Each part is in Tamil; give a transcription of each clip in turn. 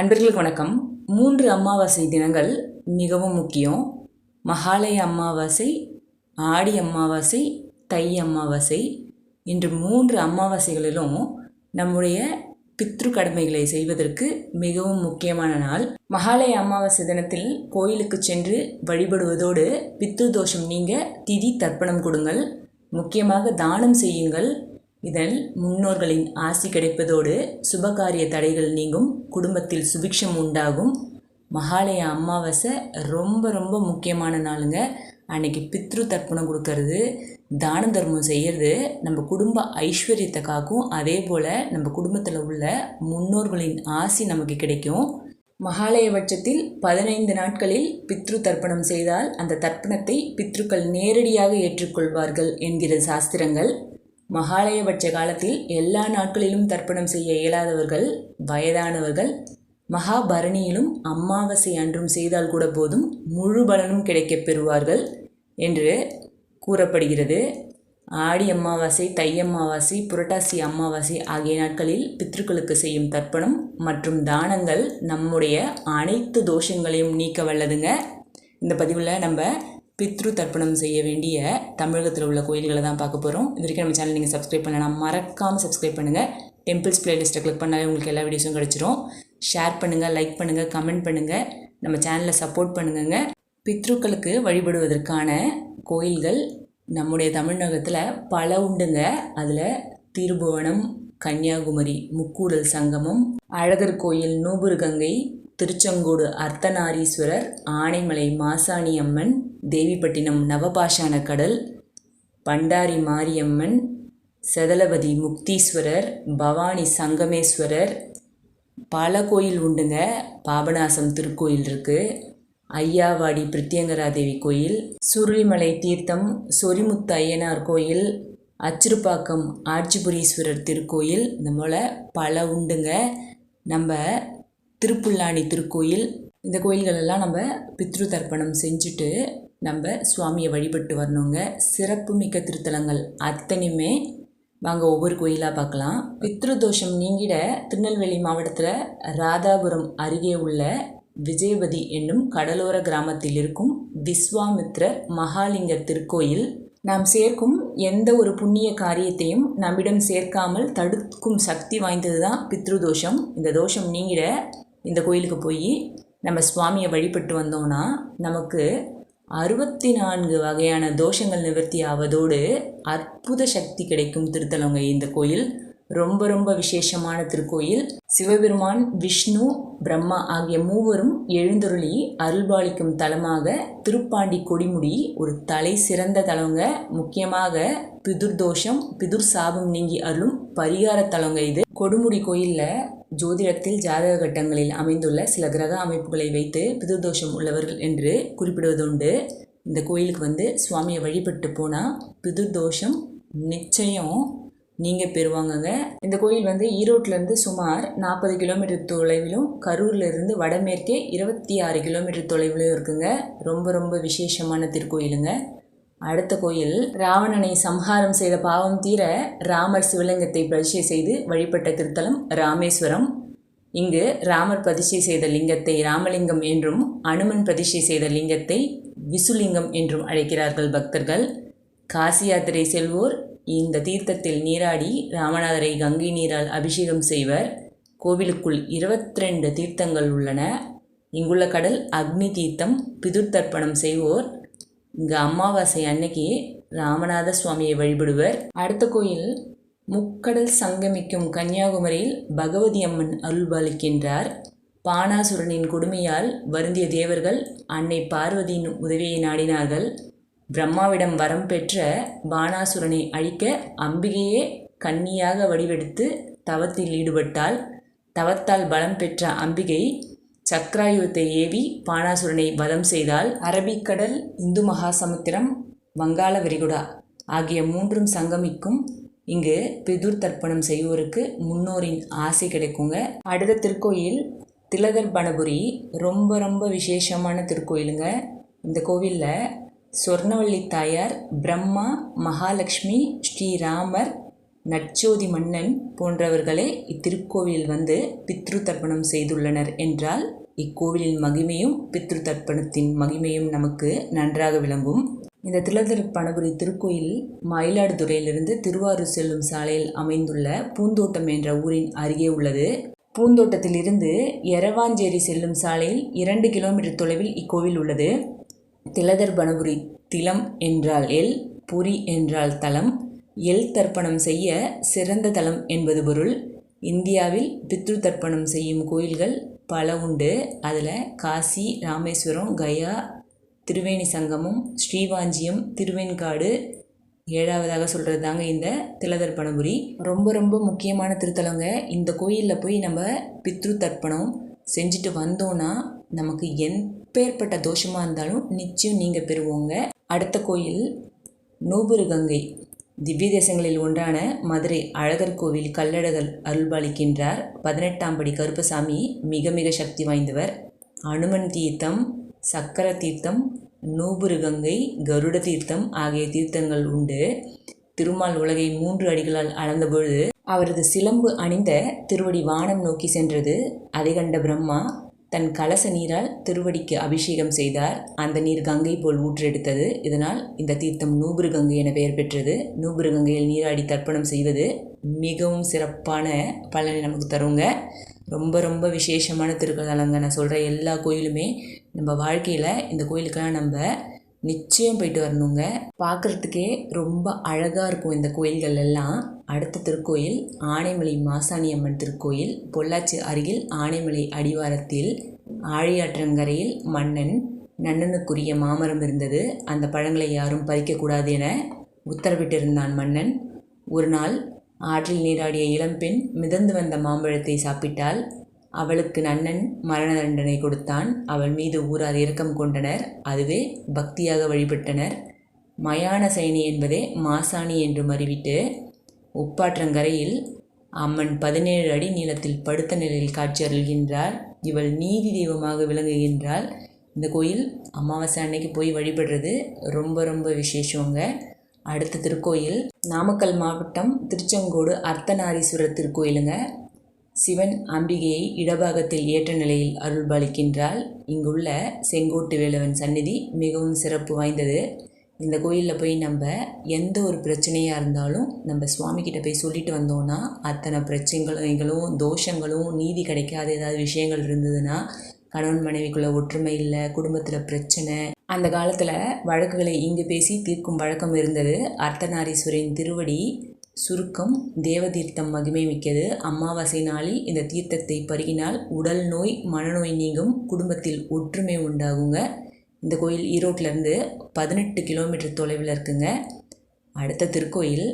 அன்பர்களுக்கு வணக்கம். மூன்று அமாவாசை தினங்கள் மிகவும் முக்கியம். மகாலய அமாவாசை ஆடி அமாவாசை தை அமாவாசை இன்று மூன்று அமாவாசைகளிலும் நம்முடைய பித்ரு கடமைகளை செய்வதற்கு மிகவும் முக்கியமான நாள். மகாலய அமாவாசை தினத்தில் கோயிலுக்கு சென்று வழிபடுவதோடு பித்ரு தோஷம் நீங்க திதி தர்ப்பணம் கொடுங்கள். முக்கியமாக தானம் செய்யுங்கள். இதன் முன்னோர்களின் ஆசி கிடைப்பதோடு சுபகாரிய தடைகள் நீங்கும் குடும்பத்தில் சுபிக்ஷம் உண்டாகும். மகாலய அமாவாசை ரொம்ப ரொம்ப முக்கியமான நாளுங்க. அன்னைக்கு பித்ரு தர்ப்பணம் கொடுக்கறது தான தர்மம் செய்கிறது நம்ம குடும்ப ஐஸ்வர்யத்தை காக்கும். அதே போல் நம்ம குடும்பத்தில் உள்ள முன்னோர்களின் ஆசி நமக்கு கிடைக்கும். மகாலய பட்சத்தில் பதினைந்து நாட்களில் பித்ரு தர்ப்பணம் செய்தால் அந்த தர்ப்பணத்தை பித்ருக்கள் நேரடியாக ஏற்றுக்கொள்வார்கள் என்கிற சாஸ்திரங்கள். மகாலயபட்ச காலத்தில் எல்லா நாட்களிலும் தர்ப்பணம் செய்ய இயலாதவர்கள் வயதானவர்கள் மகாபரணியிலும் அமாவாசை அன்றும் செய்தால் கூட போதும் முழு பலனும் கிடைக்கப் பெறுவார்கள் என்று கூறப்படுகிறது. ஆடி அமாவாசை தை அமாவாசை புரட்டாசி அமாவாசை ஆகிய நாட்களில் பித்ருக்களுக்கு செய்யும் தர்ப்பணம் மற்றும் தானங்கள் நம்முடைய அனைத்து தோஷங்களையும் நீக்க வல்லதுங்க. இந்த பதிவில் நம்ம பித்ரு தர்ப்பணம் செய்ய வேண்டிய தமிழகத்தில் உள்ள கோயில்களை தான் பார்க்க போகிறோம் இது வரைக்கும் நம்ம சேனல் நீங்கள் சப்ஸ்கிரைப் பண்ணலாம் மறக்காமல் சப்ஸ்கிரைப் பண்ணுங்கள் டெம்பிள்ஸ் பிளேலிஸ்ட்டை கிளிக் பண்ணாலே உங்களுக்கு எல்லா வீடியோஸும் கிடச்சிரும். ஷேர் பண்ணுங்கள் லைக் பண்ணுங்கள் கமெண்ட் பண்ணுங்கள் நம்ம சேனலை சப்போர்ட் பண்ணுங்கங்க. பித்ருக்களுக்கு வழிபடுவதற்கான கோயில்கள் நம்முடைய தமிழகத்தில் பல உண்டுங்க. அதில் திருபுவனம் கன்னியாகுமரி முக்கூடல் சங்கமம் அழகர் கோயில் நூபுருகங்கை திருச்செங்கோடு அர்த்தநாரீஸ்வரர் ஆனைமலை மாசாணி அம்மன் தேவிப்பட்டினம் நவபாஷான கடல் பண்டாரி மாரியம்மன் செதலபதி முக்தீஸ்வரர் பவானி சங்கமேஸ்வரர் பல கோயில் உண்டுங்க பாபநாசம் திருக்கோயில் இருக்குது ஐயாவாடி பிரித்யங்கராதேவி கோயில் சுருளிமலை தீர்த்தம் சொரிமுத்து ஐயனார் கோயில் அச்சிறுப்பாக்கம் ஆட்சிபுரீஸ்வரர் திருக்கோயில் இந்த போல் பல உண்டுங்க. நம்ம திருப்புல்லாணி திருக்கோயில் இந்த கோயில்களெல்லாம் நம்ம பித்ரு தர்ப்பணம் செஞ்சுட்டு நம்ம சுவாமியை வழிபட்டு வரணுங்க. சிறப்புமிக்க திருத்தலங்கள். அத்தனையுமே வாங்க ஒவ்வொரு கோயிலாக பார்க்கலாம். பித்ரு தோஷம் நீங்கிட திருநெல்வேலி மாவட்டத்தில் ராதாபுரம் அருகே உள்ள விஜயபதி என்னும் கடலோர கிராமத்தில் இருக்கும் விஸ்வாமித்ரர் மகாலிங்கர் திருக்கோயில். நாம் சேர்க்கும் எந்த ஒரு புண்ணிய காரியத்தையும் நம்மிடம் சேர்க்காமல் தடுக்கும் சக்தி வாய்ந்தது தான் பித்ரு தோஷம் இந்த தோஷம் நீங்கிட இந்த கோயிலுக்கு போய் நம்ம சுவாமியை வழிபட்டு வந்தோம்னா நமக்கு அறுபத்தி நான்கு வகையான தோஷங்கள் நிவர்த்தி ஆவதோடு அற்புத சக்தி கிடைக்கும் திருத்தலங்க இந்த கோயில். ரொம்ப ரொம்ப விசேஷமான திருக்கோயில். சிவபெருமான் விஷ்ணு பிரம்மா ஆகிய மூவரும் எழுந்தருளி அருள்பாலிக்கும் தலமாக திருப்பாண்டி கொடிமுடி ஒரு தலை சிறந்த தலங்க முக்கியமாக பிதுர் தோஷம் பிதுர் சாபம் நீங்கி அருளும் பரிகார தலங்க இது. கொடுமுடி கோயிலில் ஜோதிடத்தில் ஜாதக கட்டங்களில் அமைந்துள்ள சில கிரக அமைப்புகளை வைத்து பிதுர்தோஷம் உள்ளவர்கள் என்று குறிப்பிடுவதுண்டு. இந்த கோயிலுக்கு வந்து சுவாமியை வழிபட்டு போனால் பிதுர்தோஷம் நிச்சயம் நீங்கள் பெறுவாங்கங்க. இந்த கோயில் வந்து ஈரோட்டிலேருந்து சுமார் நாற்பது கிலோமீட்டர் தொலைவிலும் கரூர்லேருந்து வடமேற்கே இருபத்தி ஆறு கிலோமீட்டர் தொலைவிலும் இருக்குங்க. ரொம்ப ரொம்ப விசேஷமான திருக்கோயிலுங்க. அடுத்த கோயில் ராவணனை சம்ஹாரம் செய்த பாவம் தீர ராமர் சிவலிங்கத்தை பிரதிஷ்டை செய்து வழிபட்ட திருத்தலம் ராமேஸ்வரம். இங்கு ராமர் பிரதிஷ்டை செய்த லிங்கத்தை ராமலிங்கம் என்றும் அனுமன் பிரதிஷ்டை செய்த லிங்கத்தை விசுலிங்கம் என்றும் அழைக்கிறார்கள் பக்தர்கள். காசி யாத்திரை செல்வோர் இந்த தீர்த்தத்தில் நீராடி ராமநாதரை கங்கை நீரால் அபிஷேகம் செய்வர். கோவிலுக்குள் இருபத்தி ரெண்டு தீர்த்தங்கள் உள்ளன. இங்குள்ள கடல் அக்னி தீர்த்தம் பிதுர்தர்ப்பணம் செய்வோர். இங்கே அமாவாசை அன்னைக்கு ராமநாத சுவாமியை வழிபடுவர். அடுத்த கோயில் முக்கடல் சங்கமிக்கும் கன்னியாகுமரியில் பகவதி அம்மன் அருள்பாலிக்கின்றார். பானாசுரனின் கொடுமையால் வருந்திய தேவர்கள் அன்னை பார்வதியின் உதவியை நாடினார்கள். பிரம்மாவிடம் வரம் பெற்ற பானாசுரனை அழிக்க அம்பிகையே கன்னியாக வடிவெடுத்து தவத்தில் ஈடுபட்டால் தவத்தால் பலம் பெற்ற அம்பிகை சக்கராயுதத்தை ஏவி பானாசுரனை வதம் செய்தால் அரபிக்கடல் இந்து மகாசமுத்திரம் வங்காள விரிகுடா ஆகிய மூன்றும் சங்கமிக்கும். இங்கு பிதுர் தர்ப்பணம் செய்வோருக்கு முன்னோரின் ஆசை கிடைக்குங்க. அடுத்த திருக்கோயில் திலகர் பணபுரி. ரொம்ப ரொம்ப விசேஷமான திருக்கோயிலுங்க. இந்த கோவிலில் சொர்ணவள்ளி தாயார் பிரம்மா மகாலட்சுமி ஸ்ரீராமர் நச்சோதி மன்னன் போன்றவர்களே இத்திருக்கோவில் வந்து பித்ரு தர்ப்பணம் செய்துள்ளனர் என்றால் இக்கோவிலின் மகிமையும் பித்ரு தர்ப்பணத்தின் மகிமையும் நமக்கு நன்றாக விளங்கும். இந்த திலதர்ப்பணபுரி திருக்கோயில் மயிலாடுதுறையிலிருந்து திருவாரூர் செல்லும் சாலையில் அமைந்துள்ள பூந்தோட்டம் என்ற ஊரின் அருகே உள்ளது. பூந்தோட்டத்திலிருந்து எரவாஞ்சேரி செல்லும் சாலையில் இரண்டு கிலோமீட்டர் தொலைவில் இக்கோவில் உள்ளது. திலதர்பணபுரி திலம் என்றால் எல் புரி என்றால் தலம். எல் தர்ப்பணம் செய்ய சிறந்த தலம் என்பது பொருள். இந்தியாவில் பித்ரு தர்ப்பணம் செய்யும் கோயில்கள் பல உண்டு. அதில் காசி ராமேஸ்வரம் கயா திருவேணி சங்கமம் ஸ்ரீவாஞ்சியம் திருவெண்காடு ஏழாவதாக சொல்கிறது தாங்க இந்த திலதர்ப்பணபுரி. ரொம்ப ரொம்ப முக்கியமான திருத்தலங்க. இந்த கோயிலில் போய் நம்ம பித்ரு தர்ப்பணம் செஞ்சுட்டு வந்தோன்னா நமக்கு எப்பேற்பட்ட தோஷமாக இருந்தாலும் நிச்சயம் நீங்கள் பெறுவோங்க. அடுத்த கோயில் நூபுரு கங்கை. திவ்ய தேசங்களில் ஒன்றான மதுரை அழகர் கோவில் கல்லழகர் அருள்பாலிக்கின்றார். பதினெட்டாம் படி கருப்பசாமி மிக மிக சக்தி வாய்ந்தவர். அனுமன் தீர்த்தம் சக்கர தீர்த்தம் நூபுரு கங்கை கருட தீர்த்தம் ஆகிய தீர்த்தங்கள் உண்டு. திருமால் உலகை மூன்று அடிகளால் அளந்தபொழுது அவரது சிலம்பு அணிந்த திருவடி வானம் நோக்கி சென்றது. அதை கண்ட பிரம்மா தன் கலச நீரால் திருவடிக்கு அபிஷேகம் செய்தார். அந்த நீர் கங்கை போல் ஊற்றெடுத்தது. இதனால் இந்த தீர்த்தம் நூபுரு கங்கை என பெயர் பெற்றது. நூபுரு கங்கையில் நீராடி தர்ப்பணம் செய்வது மிகவும் சிறப்பான பலனை நமக்கு தருங்க. ரொம்ப ரொம்ப விசேஷமான திருக்கலங்க நான் சொல்கிற எல்லா கோயிலுமே நம்ம வாழ்க்கையில் இந்த கோயிலுக்கெல்லாம் நம்ம நிச்சயம் போயிட்டு வரணுங்க. பார்க்குறதுக்கே ரொம்ப அழகாக இருக்கும் இந்த கோயில்கள் எல்லாம். அடுத்த திருக்கோயில் ஆனைமலை மாசாணி அம்மன் திருக்கோயில். பொள்ளாச்சி அருகில் ஆனைமலை அடிவாரத்தில் ஆழியாற்றங்கரையில் மன்னன் நன்னனுக்குரிய மாமரம் இருந்தது. அந்த பழங்களை யாரும் பறிக்கக்கூடாது என உத்தரவிட்டிருந்தான் மன்னன். ஒரு நாள் ஆற்றில் நீராடிய இளம்பெண் மிதந்து வந்த மாம்பழத்தை சாப்பிட்டால் அவளுக்கு நன்னன் மரண தண்டனை கொடுத்தான். அவள் மீது ஊரார் இரக்கம் கொண்டனர். அதுவே பக்தியாக வழிபட்டனர். மயான சைனி என்பதே மாசாணி என்று மறிவிட்டு உப்பாற்றங்கரையில் அம்மன் பதினேழு அடி நீளத்தில் படுத்த நிலையில் காட்சி அருள்கின்றார். இவள் நீதி தெய்வமாக விளங்குகின்றாள். இந்த கோயில் அமாவாசை அன்னைக்கு போய் வழிபடுறது ரொம்ப ரொம்ப விசேஷங்க. அடுத்த திருக்கோயில் நாமக்கல் மாவட்டம் திருச்செங்கோடு அர்த்தநாரீஸ்வரர் திருக்கோயிலுங்க. சிவன் அம்பிகையை இடபாகத்தில் ஏற்ற நிலையில் அருள்பாலிக்கின்றாள் இங்குள்ள செங்கோட்டு வேலவன் சந்நிதி மிகவும் சிறப்பு வாய்ந்தது. இந்த கோயிலில் போய் நம்ம எந்த ஒரு பிரச்சனையாக இருந்தாலும் நம்ம சுவாமிக்கிட்ட போய் சொல்லிட்டு வந்தோன்னா அத்தனை பிரச்சனைகளும் தோஷங்களும் நீதி கிடைக்காத ஏதாவது விஷயங்கள் இருந்ததுன்னா கணவன் மனைவிக்குள்ள ஒற்றுமை இல்லை குடும்பத்தில் பிரச்சனை. அந்த காலத்தில் வழக்குகளை இங்கு பேசி தீர்க்கும் வழக்கம் இருந்தது. அர்த்தநாரீஸ்வரின் திருவடி சுருக்கம் தேவதீர்த்தம் மகிமை மிக்கது. அமாவாசை நாளில் இந்த தீர்த்தத்தை பருகினால் உடல் நோய் மனநோய் நீங்கும். குடும்பத்தில் ஒற்றுமை உண்டாகுங்க. இந்த கோயில் ஈரோட்டிலேருந்து பதினெட்டு கிலோமீட்டர் தொலைவில் இருக்குங்க. அடுத்த திருக்கோயில்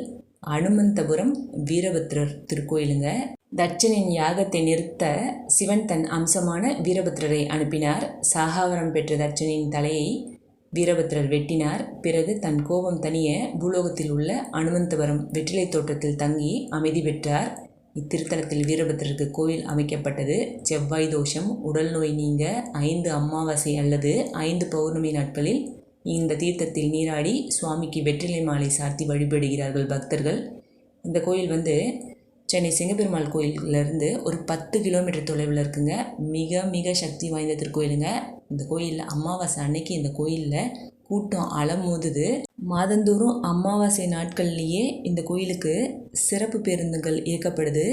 அனுமந்தபுரம் வீரபத்ரர் திருக்கோயிலுங்க. தட்சனின் யாகத்தை நிறுத்த சிவன் தன் அம்சமான வீரபத்ரரை அனுப்பினார். சாகாவரம் பெற்ற தட்சனின் தலையை வீரபத்ரர் வெட்டினார். பிறகு தன் கோபம் தனிய பூலோகத்தில் உள்ள அனுமந்தபுரம் வெற்றிலை தோட்டத்தில் தங்கி அமைதி பெற்றார். இத்திருத்தலத்தில் வீரபத்ரருக்கு கோயில் அமைக்கப்பட்டது. செவ்வாய் தோஷம் உடல் நோய் நீங்க ஐந்து அமாவாசை அல்லது ஐந்து பௌர்ணமி நாட்களில் இந்த தீர்த்தத்தில் நீராடி சுவாமிக்கு வெற்றிலை மாலை சார்த்தி வழிபடுகிறார்கள் பக்தர்கள். இந்த கோயில் வந்து சென்னை சிங்கப்பெருமாள் கோயிலிருந்து ஒரு பத்து கிலோமீட்டர் தொலைவில் இருக்குங்க. மிக மிக சக்தி வாய்ந்த திருக்கோயிலுங்க. இந்த கோயிலில் அமாவாசை அன்னைக்கு இந்த கோயிலில் கூட்டம் அலமோதுது. மாதந்தோறும் அமாவாசை நாட்கள்லேயே இந்த கோயிலுக்கு சிறப்பு பேருந்துகள் இயக்கப்படுது.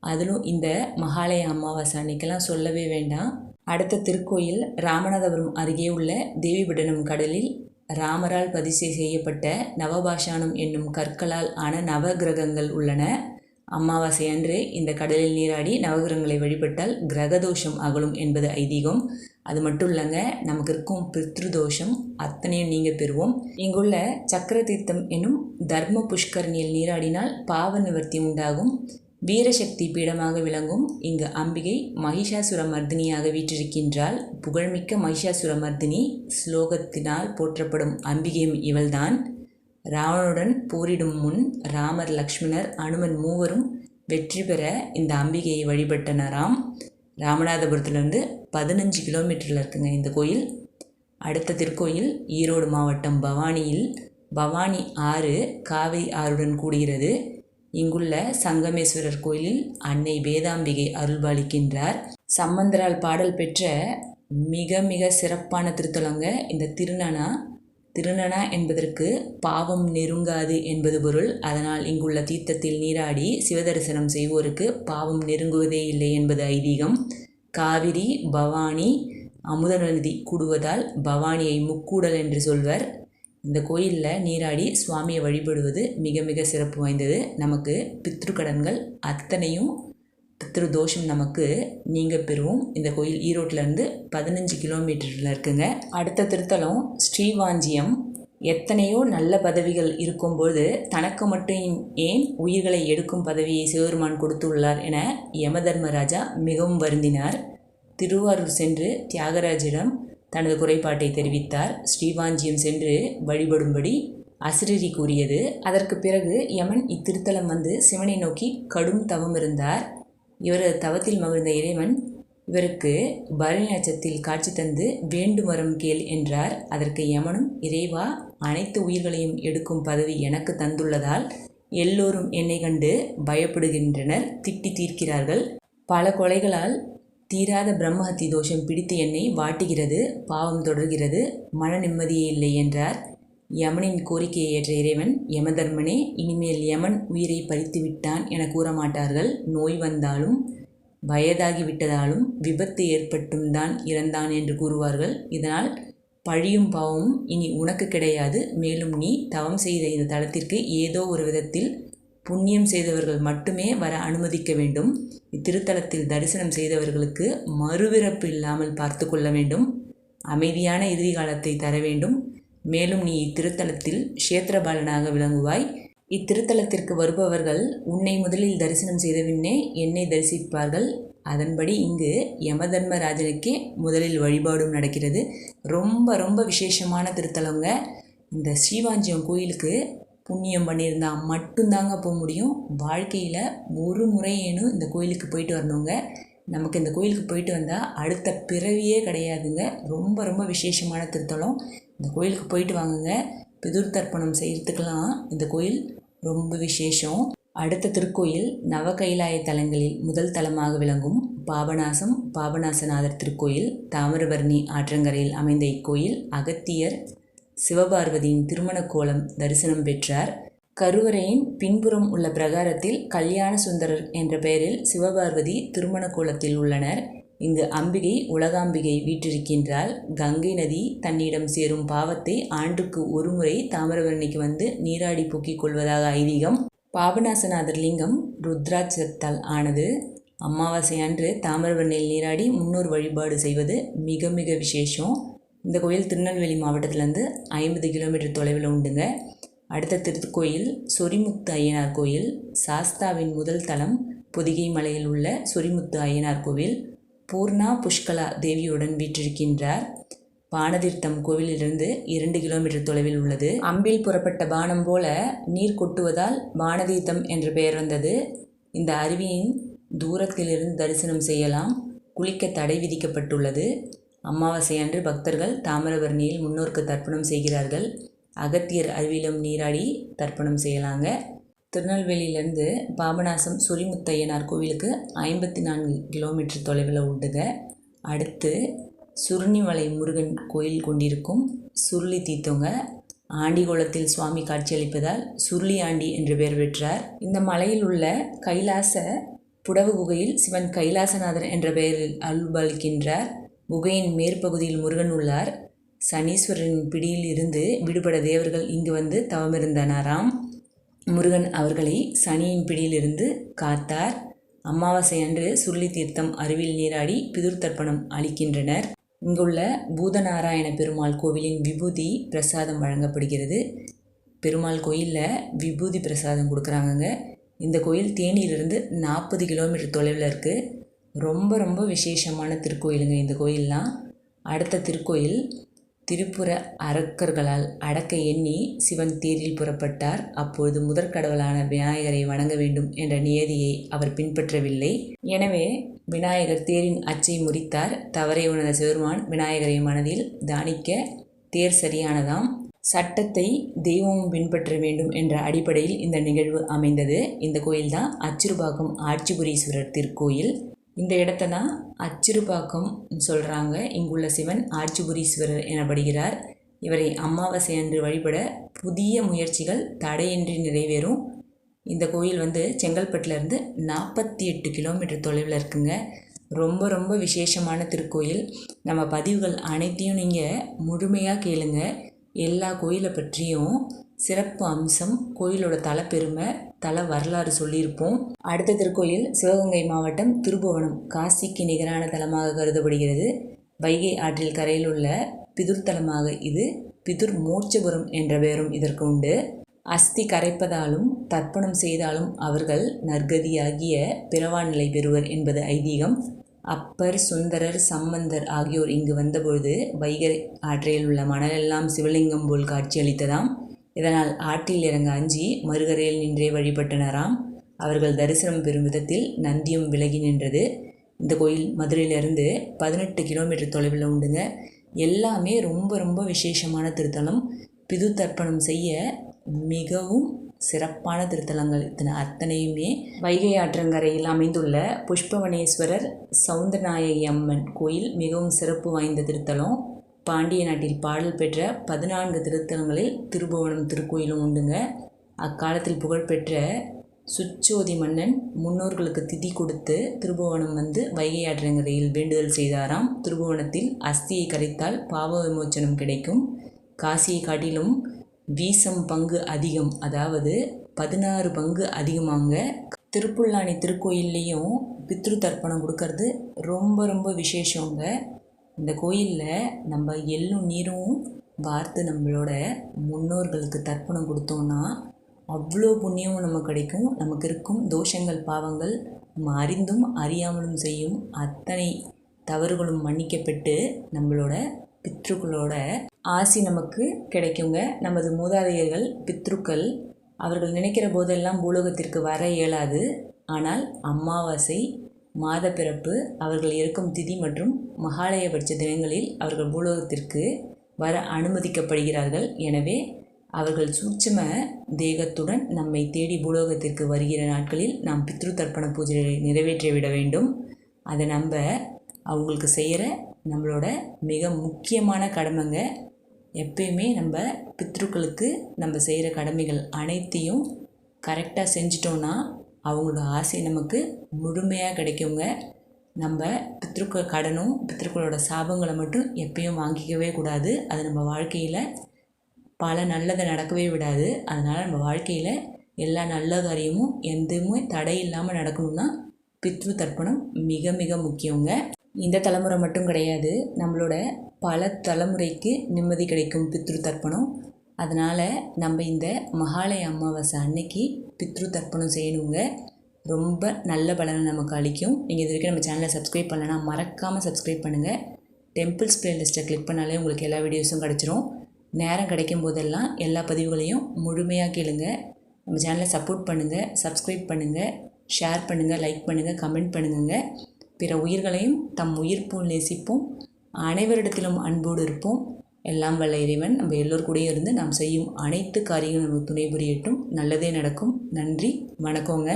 அதிலும் இந்த மகாலய அமாவாசை அன்னைக்கெல்லாம் சொல்லவே வேண்டாம். அடுத்த திருக்கோயில் ராமநாதபுரம் அருகே உள்ள தேவிபட்டினம் கடலில் ராமரால் பதிசை செய்யப்பட்ட நவபாஷானம் என்னும் கற்களால் ஆன நவகிரகங்கள் உள்ளன. அமாவாசை அன்று இந்த கடலில் நீராடி நவகிரகங்களை வழிபட்டால் கிரகதோஷம் அகலும் என்பது ஐதீகம். அது மட்டும் இல்லைங்க நமக்கு இருக்கும் பித்ருதோஷம் அத்தனையும் நீங்கள் பெறுவோம். இங்குள்ள சக்கர தீர்த்தம் என்னும் தர்ம புஷ்கரணியில் நீராடினால் பாவ நிவர்த்தி உண்டாகும். வீரசக்தி பீடமாக விளங்கும் இங்கு அம்பிகை மகிஷாசுர மர்தினியாக வீற்றிருக்கின்றால் புகழ்மிக்க மகிஷாசுர மர்தினி ஸ்லோகத்தினால் போற்றப்படும் அம்பிகையும் இவள்தான். ராவணுடன் போரிடும் முன் ராமர் லக்ஷ்மணர் அனுமன் மூவரும் வெற்றி பெற இந்த அம்பிகையை வழிபட்டனராம். ராமநாதபுரத்துலேருந்து பதினஞ்சு கிலோமீட்டரில் இருக்குங்க இந்த கோயில். அடுத்த திருக்கோயில் ஈரோடு மாவட்டம் பவானியில். பவானி ஆறு காவிரி ஆறுடன் கூடுகிறது. இங்குள்ள சங்கமேஸ்வரர் கோயிலில் அன்னை வேதாம்பிகை அருள்பாலிக்கின்றார். சம்பந்தரால் பாடல் பெற்ற மிக மிக சிறப்பான திருத்தலங்க இந்த திருநனா. திருநனா என்பதற்கு பாவம் நெருங்காது என்பது பொருள். அதனால் இங்குள்ள தீர்த்தத்தில் நீராடி சிவதரிசனம் செய்வோருக்கு பாவம் நெருங்குவதே இல்லை என்பது ஐதீகம். காவிரி பவானி அமுதநதி கூடுவதால் பவானியை முக்கூடல் என்று சொல்வர். இந்த கோயிலில் நீராடி சுவாமியை வழிபடுவது மிக மிக சிறப்பு வாய்ந்தது. நமக்கு பித்ருக்கடன்கள் அத்தனையும் பித்ரு தோஷம் நமக்கு நீங்க பெறுவோம் இந்த கோயில் ஈரோட்டிலேருந்து பதினஞ்சு கிலோமீட்டரில் இருக்குங்க. அடுத்த திருத்தலம் ஸ்ரீவாஞ்சியம். எத்தனையோ நல்ல பதவிகள் இருக்கும்போது தனக்கு மட்டும் ஏன் உயிர்களை எடுக்கும் பதவியை சிவபெருமான் கொடுத்துள்ளார் என யமதர்மராஜா மிகவும் வருந்தினார். திருவாரூர் சென்று தியாகராஜிடம் தனது குறைபாட்டை தெரிவித்தார். ஸ்ரீவாஞ்சியம் சென்று வழிபடும்படி அசிரரி கூறியது. அதற்கு பிறகு யமன் இத்திருத்தலம் வந்து சிவனை நோக்கி கடும் தவம் இருந்தார். இவரது தவத்தில் மகிழ்ந்த இறைவன் இவருக்கு பரணி நட்சத்தில் காட்சி தந்து வேண்டும் கேள் என்றார். அதற்கு யமனும் இறைவா அனைத்து உயிர்களையும் எடுக்கும் பதவி எனக்கு தந்துள்ளதால் எல்லோரும் என்னை கண்டு பயப்படுகின்றனர் திட்டி தீர்க்கிறார்கள். பல கொலைகளால் தீராத பிரம்மஹத்தி தோஷம் பிடித்து என்னை வாட்டுகிறது பாவம் தொடர்கிறது மன நிம்மதியே இல்லை என்றார். யமனின் கோரிக்கையை ஏற்ற இறைவன் யமதர்மனே இனிமேல் யமன் உயிரை பறித்து விட்டான் என கூற மாட்டார்கள் நோய் வந்தாலும் வயதாகிவிட்டதாலும் விபத்து ஏற்பட்டும் தான் இறந்தான் என்று கூறுவார்கள். இதனால் பழியும் பாவமும் இனி உனக்கு கிடையாது. மேலும் நீ தவம் செய்த இந்த தளத்திற்கு ஏதோ ஒரு விதத்தில் புண்ணியம் செய்தவர்கள் மட்டுமே வர அனுமதிக்க வேண்டும். இத்திருத்தலத்தில் தரிசனம் செய்தவர்களுக்கு மறுபிறப்பு இல்லாமல் பார்த்து கொள்ள வேண்டும். அமைதியான இறுதி காலத்தை தர வேண்டும். மேலும் நீ இத்திருத்தலத்தில் க்ஷேத்திரபாலனாக விளங்குவாய். இத்திருத்தலத்திற்கு வருபவர்கள் உன்னை முதலில் தரிசனம் செய்த பின்னே என்னை தரிசிப்பார்கள். அதன்படி இங்கு யமதர்மராஜனுக்கே முதலில் வழிபாடும் நடக்கிறது. ரொம்ப ரொம்ப விசேஷமான திருத்தலங்க. இந்த ஸ்ரீவாஞ்சியம் கோயிலுக்கு புண்ணியம் பண்ணியிருந்தால் மட்டும்தாங்க போக முடியும். வாழ்க்கையில் ஒரு முறையேனும் இந்த கோயிலுக்கு போயிட்டு வரணுங்க. நமக்கு இந்த கோயிலுக்கு போயிட்டு வந்தால் அடுத்த பிறவியே கிடையாதுங்க. ரொம்ப ரொம்ப விசேஷமான திருத்தலம். இந்த கோயிலுக்கு போயிட்டு வாங்குங்க. பிதுர் தர்ப்பணம் செய்கிறதுக்கெல்லாம் இந்த கோயில் ரொம்ப விசேஷம். அடுத்த திருக்கோயில் நவ கைலாய தலங்களில் முதல் தலமாக விளங்கும் பாபநாசம் பாபநாசநாதர் திருக்கோயில் தாமிரபரணி ஆற்றங்கரையில் அமைந்த இக்கோயில் அகத்தியர் சிவபார்வதியின் திருமண கோலம் தரிசனம் பெற்றார். கருவறையின் பின்புறம் உள்ள பிரகாரத்தில் கல்யாண சுந்தரர் என்ற பெயரில் சிவபார்வதி திருமண கோலத்தில் உள்ளனர். இங்கு அம்பிகை உலகாம்பிகை வீற்றிருக்கின்றால் கங்கை நதி தன்னிடம் சேரும் பாவத்தை ஆண்டுக்கு ஒருமுறை தாமிரபரணிக்கு வந்து நீராடி போக்கிக் கொள்வதாக ஐதீகம். பாபநாசநாதர் லிங்கம் ருத்ராட்சத்தால் ஆனது. அமாவாசை அன்று தாமிரபரணியில் நீராடி முன்னோர் வழிபாடு செய்வது மிக மிக விசேஷம். இந்த கோயில் திருநெல்வேலி மாவட்டத்திலேருந்து ஐம்பது கிலோமீட்டர் தொலைவில் உண்டுங்க. அடுத்த திருக்கோயில் சொரிமுத்து ஐயனார் கோயில் சாஸ்தாவின் முதல் தலம் பொதிகை மலையில் உள்ள சொரிமுத்து ஐயனார் கோவில். பூர்ணா புஷ்கலா தேவியுடன் வீற்றிருக்கின்றார். பானதீர்த்தம் கோவிலிலிருந்து இரண்டு கிலோமீட்டர் தொலைவில் உள்ளது. அம்பில் புறப்பட்ட பானம் போல நீர் கொட்டுவதால் பானதீர்த்தம் என்ற பெயர் வந்தது. இந்த அருவியின் தூரத்திலிருந்து தரிசனம் செய்யலாம். குளிக்க தடை விதிக்கப்பட்டுள்ளது. அமாவாசை அன்று பக்தர்கள் தாமிரபரணியில் முன்னோருக்கு தர்ப்பணம் செய்கிறார்கள். அகத்தியர் அருவிலும் நீராடி தர்ப்பணம் செய்யலாங்க. திருநெல்வேலியிலேருந்து பாபநாசம் சுரிமுத்தையனார் கோவிலுக்கு ஐம்பத்தி நான்கு கிலோமீட்டர் தொலைவில் உண்டுங்க அடுத்து சுருணிமலை முருகன் கோயில் கொண்டிருக்கும் சுருளி தீர்த்தங்க. ஆண்டிகுளத்தில் சுவாமி காட்சியளிப்பதால் சுருளி ஆண்டி என்று பெயர் பெற்றார். இந்த மலையில் உள்ள கைலாச புடவு குகையில் சிவன் கைலாசநாதர் என்ற பெயரில் அல்பளிக்கின்றார் குகையின் மேற்பகுதியில் முருகன் உள்ளார். சனீஸ்வரரின் பிடியில் இருந்து விடுபட தேவர்கள் இங்கு வந்து தவமிருந்தனராம். முருகன் அவர்களை சனியின் பிடியிலிருந்து காத்தார். அமாவாசை அன்று சுருளி தீர்த்தம் அருவியில் நீராடி பிதுர் தர்ப்பணம் அளிக்கின்றனர். இங்குள்ள பூதநாராயண பெருமாள் கோவிலின் விபூதி பிரசாதம் வழங்கப்படுகிறது. பெருமாள் கோயிலில் விபூதி பிரசாதம் கொடுக்குறாங்கங்க. இந்த கோயில் தேனியிலிருந்து நாற்பது கிலோமீட்டர் தொலைவில் இருக்குது ரொம்ப ரொம்ப விசேஷமான திருக்கோயிலுங்க இந்த கோயிலெலாம். அடுத்த திருக்கோயில் திரிபுர அரக்கர்களால் அடக்க எண்ணி சிவன் தேரில் புறப்பட்டார். அப்பொழுது முதற்கடவுளான விநாயகரை வணங்க வேண்டும் என்ற நியதியை அவர் பின்பற்றவில்லை. எனவே விநாயகர் தேரின் அச்சை முறித்தார். தவறை உணர்ந்த சிவருமான் விநாயகரை மனதில் தானிக்க தேர் சரியானதாம். சட்டத்தை தெய்வமும் பின்பற்ற வேண்டும் என்ற அடிப்படையில் இந்த நிகழ்வு அமைந்தது. இந்த கோயில் தான் அச்சிறுபாக்கம் ஆட்சிபுரீஸ்வரர் திருக்கோயில். இந்த இடத்த தான் அச்சிறுபாக்கம் சொல்கிறாங்க இங்குள்ள சிவன் ஆட்சிபுரீஸ்வரர் எனப்படுகிறார். இவரை அமாவாசை அன்று வழிபட புதிய முயற்சிகள் தடையின்றி நிறைவேறும். இந்த கோயில் வந்து செங்கல்பட்டிலேருந்து நாற்பத்தி எட்டு கிலோமீட்டர் தொலைவில் இருக்குங்க. ரொம்ப ரொம்ப விசேஷமான திருக்கோயில். நம்ம பதிவுகள் அனைத்தையும் நீங்கள் முழுமையாக கேளுங்க. எல்லா கோயிலை பற்றியும் சிறப்பு அம்சம் கோயிலோட தலப்பெருமை தல வரலாறு சொல்லியிருப்போம். அடுத்த திருக்கோயில் சிவகங்கை மாவட்டம் திருபுவனம் காசிக்கு நிகரான தலமாக கருதப்படுகிறது. வைகை ஆற்றில் கரையில் உள்ள பிதுர்தலமாக இது பிதுர் மோட்சபுரம் என்ற பெயரும் இதற்கு உண்டு. அஸ்தி கரைப்பதாலும் தர்ப்பணம் செய்தாலும் அவர்கள் நற்கதியாகிய பிறவா நிலை பெறுவர் என்பது ஐதீகம். அப்பர் சுந்தரர் சம்பந்தர் ஆகியோர் இங்கு வந்தபொழுது வைகை ஆற்றில் உள்ள மணலெல்லாம் சிவலிங்கம் போல் காட்சியளித்ததாம். இதனால் ஆற்றில் இறங்க அஞ்சி மறுகரையில் நின்றே வழிபட்டனராம். அவர்கள் தரிசனம் பெறும் விதத்தில் நந்தியும் விலகி நின்றது. இந்த கோயில் மதுரையிலிருந்து பதினெட்டு கிலோமீட்டர் தொலைவில் உண்டுங்க. எல்லாமே ரொம்ப ரொம்ப விசேஷமான திருத்தலம். பிது தர்ப்பணம் செய்ய மிகவும் சிறப்பான திருத்தலங்கள். இத்தனை அத்தனையுமே வைகை ஆற்றங்கரையில் அமைந்துள்ள புஷ்பவனேஸ்வரர் சவுந்தரநாயகி அம்மன் கோயில் மிகவும் சிறப்பு வாய்ந்த திருத்தலம். பாண்டிய நாட்டில் பாடல் பெற்ற பதினான்கு திருத்தலங்களில் திருபுவனம் திருக்கோயிலும் உண்டுங்க. அக்காலத்தில் புகழ்பெற்ற சுச்சோதி மன்னன் முன்னோர்களுக்கு திதி கொடுத்து திருபுவனம் வந்து வைகை ஆற்றங்கரையில் வேண்டுதல் செய்தாராம். திருபுவனத்தில் அஸ்தியை கரைத்தால் பாவ விமோச்சனம் கிடைக்கும். காசியை காட்டிலும் வீசம் பங்கு அதிகம் அதாவது பதினாறு பங்கு அதிகமாங்க. திருப்புல்லானி திருக்கோயில்லையும் பித்ரு தர்ப்பணம் கொடுக்கறது ரொம்ப ரொம்ப விசேஷங்க. இந்த கோயிலில் நம்ம எள்ளும் நீரும் வார்த்து நம்மளோட முன்னோர்களுக்கு தர்ப்பணம் கொடுத்தோன்னா அவ்வளோ புண்ணியமும் நமக்கு கிடைக்கும். நமக்கு இருக்கும் தோஷங்கள் பாவங்கள் நம்ம அறிந்தும் அறியாமலும் செய்யும் அத்தனை தவறுகளும் மன்னிக்கப்பட்டு நம்மளோட பித்ருக்களோட ஆசி நமக்கு கிடைக்குங்க. நமது மூதாதையர்கள் பித்ருக்கள் அவர்கள் நினைக்கிற போதெல்லாம் பூலோகத்திற்கு வர இயலாது. ஆனால் அமாவாசை மாத பிறப்பு அவர்கள் இருக்கும் திதி மற்றும் மகாலயபட்ச தினங்களில் அவர்கள் பூலோகத்திற்கு வர அனுமதிக்கப்படுகிறார்கள். எனவே அவர்கள் சூட்சம தேகத்துடன் நம்மை தேடி பூலோகத்திற்கு வருகிற நாட்களில் நாம் பித்ரு தர்ப்பண பூஜையை நிறைவேற்றிவிட வேண்டும். அதை நம்ம அவங்களுக்கு செய்கிற நம்மளோட மிக முக்கியமான கடமைங்க. எப்பயுமே நம்ம பித்ருக்களுக்கு நம்ம செய்கிற கடமைகள் அனைத்தையும் கரெக்டாக செஞ்சிட்டோன்னா அவங்களோட ஆசை நமக்கு முழுமையாக கிடைக்குங்க. நம்ம பித்ருக்கள் கடனும் பித்ருக்களோட சாபங்களை மட்டும் எப்பயும் வாங்கிக்கவே கூடாது. அது நம்ம வாழ்க்கையில் பல நல்லதை நடக்கவே விடாது. அதனால் நம்ம வாழ்க்கையில் எல்லா நல்ல காரியமும் எதுவுமே தடை இல்லாமல் நடக்கணும்னா பித்ரு தர்ப்பணம் மிக மிக முக்கியங்க. இந்த தலைமுறை மட்டும் கிடையாது. நம்மளோட பல தலைமுறைக்கு நிம்மதி கிடைக்கும் பித்ரு தர்ப்பணம். அதனால் நம்ம இந்த மகாலய அமாவாசை அன்னைக்கு பித்ரு தர்ப்பணம் செய்யணுங்க. ரொம்ப நல்ல பலனை நமக்கு அளிக்கும். நீங்கள் இது வரைக்கும் நம்ம சேனலை சப்ஸ்கிரைப் பண்ணலைன்னா மறக்காமல் சப்ஸ்கிரைப் பண்ணுங்கள் டெம்பிள்ஸ் பிளேலிஸ்ட்டை கிளிக் பண்ணாலே உங்களுக்கு எல்லா வீடியோஸும் கிடச்சிரும். நேரம் கிடைக்கும் போதெல்லாம் எல்லா பதிவுகளையும் முழுமையாக கேளுங்க. நம்ம சேனலை சப்போர்ட் பண்ணுங்கள் சப்ஸ்கிரைப் பண்ணுங்கள் ஷேர் பண்ணுங்கள் லைக் பண்ணுங்கள் கமெண்ட் பண்ணுங்க பிற உயிர்களையும் தம் உயிர்ப்பும் நேசிப்போம். அனைவரிடத்திலும் அன்போடு இருப்போம். எல்லாம் வல்ல இறைவன் நம்ம எல்லோர் கூடயும் இருந்து நாம் செய்யும் அனைத்து காரியங்களும் நமக்கு துணை புரியட்டும். நல்லதே நடக்கும். நன்றி. வணக்கங்க.